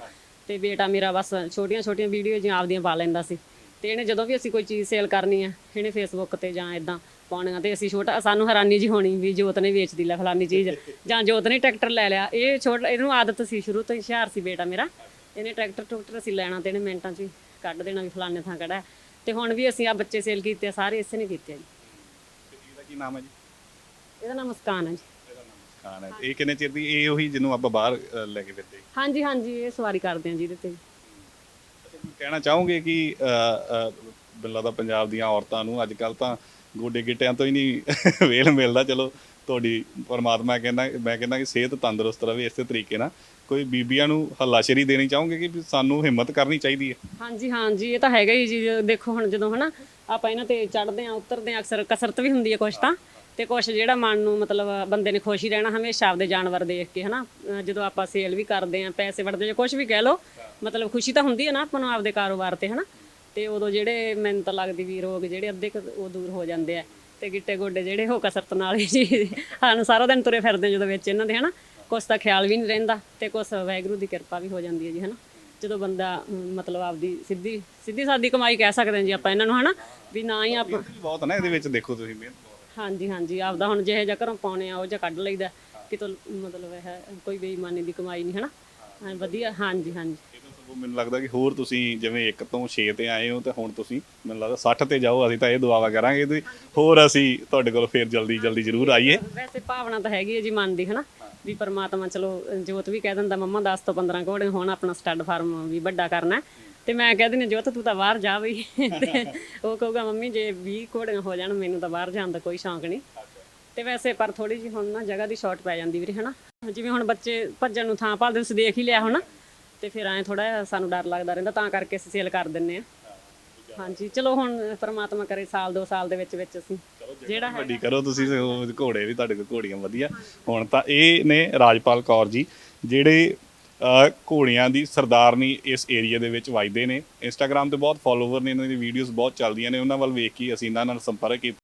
ਤੇ ਬੇਟਾ ਮੇਰਾ ਬਸ ਛੋਟੀਆਂ ਛੋਟੀਆਂ ਵੀਡੀਓ ਜਿਹੀਆਂ ਆਪਦੀਆਂ ਪਾ ਲੈਂਦਾ ਸੀ। ਤੇ ਇਹਨੇ ਜਦੋਂ ਵੀ ਅਸੀਂ ਕੋਈ ਚੀਜ਼ ਸੇਲ ਕਰਨੀ ਆ ਇਹਨੇ ਫੇਸਬੁੱਕ ਤੇ ਜਾਂ ਇਦਾਂ ਪਾਉਣੀਆਂ ਤੇ ਅਸੀਂ ਛੋਟਾ ਸਾਨੂੰ ਹੈਰਾਨੀ ਜੀ ਹੋਣੀ ਵੀ ਜੋਤ ਨੇ ਵੇਚਦੀ ਲੈ ਫਲਾਨੀ ਚੀਜ਼ ਜਾਂ ਜੋਤ ਨੇ ਟਰੈਕਟਰ ਲੈ ਲਿਆ। ਇਹ ਛੋਟਾ ਇਹਨੂੰ ਆਦਤ ਸੀ ਸ਼ੁਰੂ ਤੋਂ ਹੀ ਹੁਸ਼ਿਆਰ ਸੀ ਬੇਟਾ ਮੇਰਾ। ਇਹਨੇ ਟਰੈਕਟਰ ਟਰੂਕਟਰ ਅਸੀਂ ਲੈਣਾ ਤੇ ਇਹਨੇ ਮਿੰਟਾਂ 'ਚ ਹੀ ਕੱਢ ਦੇਣਾ ਵੀ ਫਲਾਣੇ ਥਾਂ ਹੈ। ਤੇ ਹੁਣ ਵੀ ਅਸੀਂ ਆ ਬੱਚੇ ਸੇਲ ਕੀਤੇ ਆ, ਸਾਰੇ ਇਸੇ ਨੇ ਕੀਤੇ ਆ ਜੀ। ਇਹਦਾ ਕੀ ਨਾਮ ਹੈ ਜੀ? ਇਹਦਾ ਨਾਮ ਮੁਸਕਾਨ ਹੈ ਜੀ। ਖਾਨ ਹੈ। ਇਹ ਕਿੰਨੇ ਚਿਰ ਦੀ ਇਹ ਉਹੀ ਜਿਹਨੂੰ ਆਪਾਂ ਬਾਹਰ ਅ, ਲੈ ਕੇ ਫਿਰਦੇ ਹਾਂਜੀ ਹਾਂਜੀ ਇਹ ਸਵਾਰੀ ਕਰਦੇ ਆ ਜਿਹਦੇ ਤੇ। ਕਹਿਣਾ ਚਾਹੋਗੇ ਕਿ ਮੈਨੂੰ ਲੱਗਦਾ ਪੰਜਾਬ ਦੀਆਂ ਔਰਤਾਂ ਨੂੰ ਅੱਜ ਕੱਲ ਤਾਂ ਗੋਡੇ ਗਿੱਟਿਆਂ ਤੋਂ ਹੀ ਨਹੀਂ ਵੇਲ ਮਿਲਦਾ ਚਲੋ। ਤੁਹਾਡੀ ਪਰਮਾਤਮਾ ਕਹਿੰਦਾ, ਮੈਂ ਕਹਿੰਦਾ ਕਿ ਸਿਹਤ ਤੰਦਰੁਸਤ ਰਵੇ ਇਸੇ ਤਰੀਕੇ ਨਾਲ। ਕੋਈ ਬੀਬੀਆਂ ਨੂੰ ਹੱਲਾਸ਼ੇਰੀ ਦੇਣੀ ਚਾਹੋਗੇ ਕਿ ਵੀ ਸਾਨੂੰ ਹਿੰਮਤ ਕਰਨੀ ਚਾਹੀਦੀ ਹੈ? ਹਾਂਜੀ ਹਾਂਜੀ, ਇਹ ਤਾਂ ਹੈਗਾ ਹੀ ਜੀ। ਦੇਖੋ ਹੁਣ ਜਦੋਂ ਹਨਾ, ਆਪਾਂ ਇਹਨਾਂ ਤੇ ਚੜਦੇ ਆ ਉਤਰਦੇ ਆ ਅਕਸਰ ਕਸਰਤ ਵੀ ਹੁੰਦੀ ਹੈ ਕੁਛ ਤਾਂ। ਤੇ ਕੁਛ ਜਿਹੜਾ ਮਨ ਨੂੰ ਮਤਲਬ ਬੰਦੇ ਨੇ ਖੁਸ਼ ਹੀ ਰਹਿਣਾ ਹਮੇਸ਼ਾ ਆਪਦੇ ਜਾਨਵਰ ਦੇਖ ਕੇ ਹਨਾ। ਅਹ ਜਦੋਂ ਆਪਾਂ ਸੇਲ ਵੀ ਕਰਦੇ ਆ ਪੈਸੇ ਵੜਦੇ ਜਾਂ ਕੁਛ ਵੀ ਕਹਿ ਲੋ ਮਤਲਬ ਖੁਸ਼ੀ ਤਾਂ ਹੁੰਦੀ ਹੈ ਨਾ ਆਪਾਂ ਨੂੰ ਆਪਦੇ ਕਾਰੋਬਾਰ ਤੇ ਹਨਾ। ਤੇ ਉਦੋਂ ਜਿਹੜੇ ਮੈਨੂੰ ਤਾਂ ਲੱਗਦੀ ਵੀ ਰੋਗ ਜਿਹੜੇ ਅੱਧੇ ਕੁ ਉਹ ਦੂਰ ਹੋ ਜਾਂਦੇ ਆ। ਤੇ ਗਿੱਟੇ ਗੋਡੇ ਜਿਹੜੇ ਉਹ ਕਸਰਤ ਨਾਲ ਹੀ ਜੀ। ਸਾਨੂੰ ਸਾਰਾ ਦਿਨ ਤੁਰੇ ਫਿਰਦੇ ਜਦੋਂ ਵਿੱਚ ਇਹਨਾਂ ਦੇ ਹਨਾ। ਕੁਛ ਤਾਂ ਖਿਆਲ ਵੀ ਨਹੀਂ ਰਹਿੰਦਾ ਤੇ ਕੁਛ ਵਾਹਿਗੁਰੂ ਦੀ ਕਿਰਪਾ ਵੀ ਹੋ ਜਾਂਦੀ ਹੈ ਜੀ ਹਨਾ। ਜਦੋਂ ਬੰਦਾ ਮਤਲਬ ਆਪਦੀ ਸਿੱਧੀ ਸਿੱਧੀ ਸਾਦੀ ਕਮਾਈ ਕਹਿ ਸਕਦੇ ਹਾਂ ਜੀ ਆਪਾਂ ਇਹਨਾਂ ਨੂੰ ਹਨਾ। ਵੀ ਨਾ ਹੀ ਆਪਾਂ ਬਹੁਤ ਹੈ ਨਾ ਇਹਦੇ ਵਿੱਚ ਦੇਖੋ ਤੁਸੀਂ ਮਿਹਨਤ ਬਹੁਤ। ਹੈ। ਹਾਂਜੀ ਹਾਂਜੀ। ਆਪਦਾ ਹੁਣ ਜਿਹੇ ਜਿਹਾ ਘਰੋਂ ਪਾਉਣੇ ਆ ਉਹ ਜਿਹਾ ਕੱਢ ਲਈਦਾ। ਕਿਤੋਂ ਮਤਲਬ ਇਹ ਕੋਈ ਬੇਈਮਾਨੀ ਦੀ ਕਮਾਈ ਨਹੀਂ ਹਨਾ। ਵਧੀਆ। ਹਾਂਜੀ ਹਾਂਜੀ। ਉਹ ਮੈਨੂੰ ਲੱਗਦਾ ਕਿ ਹੋਰ ਤੁਸੀਂ ਜਿਵੇਂ 1 ਤੋਂ 6 ਤੇ ਆਏ ਹੋ ਤੇ ਹੁਣ ਤੁਸੀਂ ਮੈਨੂੰ ਲੱਗਦਾ 60 ਤੇ ਜਾਓ, ਅਸੀਂ ਤਾਂ ਇਹ ਦੁਆਵਾ ਕਰਾਂਗੇ ਤੇ ਹੋਰ ਅਸੀਂ ਤੁਹਾਡੇ ਕੋਲ ਫੇਰ ਜਲਦੀ ਜਲਦੀ ਜ਼ਰੂਰ ਆਈਏ। ਵੈਸੇ ਭਾਵਨਾ ਤਾਂ ਹੈਗੀ ਹੈ ਜੀ ਮਨ ਦੀ, ਹਨਾ? ਵੀ ਪਰਮਾਤਮਾ, ਚਲੋ, ਜੋਤ ਵੀ ਕਹਿ ਦਿੰਦਾ, ਮੰਮਾ 10 ਤੋਂ 15 ਘੋੜੇ, ਹੁਣ ਆਪਣਾ ਸਟੱਡ ਫਾਰਮ ਵੀ ਵੱਡਾ ਕਰਨਾ ਤੇ ਮੈਂ ਕਹਿ ਦਿੰਦੀ ਜੋਤ, ਤੂੰ ਤਾਂ ਬਾਹਰ ਜਾ ਬਈ। ਤੇ ਉਹ ਕਹੂਗਾ, ਮੰਮੀ, ਜੇ 20 ਘੋੜੀਆਂ ਹੋ ਜਾਣ, ਮੈਨੂੰ ਤਾਂ ਬਾਹਰ ਜਾਣ ਦਾ ਕੋਈ ਸ਼ੌਂਕ ਨਹੀਂ। ਤੇ ਵੈਸੇ ਪਰ ਥੋੜੀ ਜਿਹੀ ਹੁਣ ਨਾ ਜਗ੍ਹਾ ਦੀ ਸ਼ਾਰਟ ਪੈ ਜਾਂਦੀ ਵੀਰੇ, ਹਨਾ? ਜਿਵੇਂ ਹੁਣ ਬੱਚੇ ਭੱਜਣ ਨੂੰ ਥਾਂ ਭਾਲਦੇ ਤੁਸੀਂ ਦੇਖ ਹੀ ਲਿਆ ਹੋਣਾ। ਤੇ ਫਿਰ ਐਂ ਥੋੜਾ ਸਾਨੂੰ ਡਰ ਲੱਗਦਾ ਰਹਿੰਦਾ ਤਾਂ ਕਰਕੇ ਅਸੀਂ ਸੇਲ ਕਰ ਦਿੰਨੇ ਆ। ਹਾਂਜੀ ਚਲੋ ਹੁਣ ਪਰਮਾਤਮਾ ਕਰੇ ਸਾਲ ਦੋ ਸਾਲ ਦੇ ਵਿੱਚ ਵਿੱਚ ਅਸੀਂ। ਜਿਹੜਾ ਵੱਡੀ ਕਰੋ ਤੁਸੀਂ ਉਹ ਘੋੜੇ ਵੀ ਤੁਹਾਡੇ ਕੋਲ ਘੋੜੀਆਂ ਵਧੀਆ। ਹੁਣ ਤਾਂ ਇਹ ਨੇ ਰਾਜਪਾਲ ਕੌਰ ਜੀ ਜਿਹੜੇ ਅਹ, ਘੋੜੀਆਂ ਦੀ ਸਰਦਾਰਨੀ ਇਸ ਏਰੀਆ ਦੇ ਵਿੱਚ ਵਜਦੇ ਨੇ। ਇੰਸਟਾਗ੍ਰam ਤੇ ਬਹੁਤ ਫਾਲੋਵਰ ਨੇ ਇਹਨਾਂ ਦੀ ਵੀਡੀਓਜ਼ ਬਹੁਤ ਚੱਲਦੀਆਂ ਨੇ ਉਹਨਾਂ ਵੱਲ ਵੇਖ ਕੇ ਅਸੀਂ ਇਹਨਾਂ ਨਾਲ ਸੰਪਰਕ ਕੀਤਾ।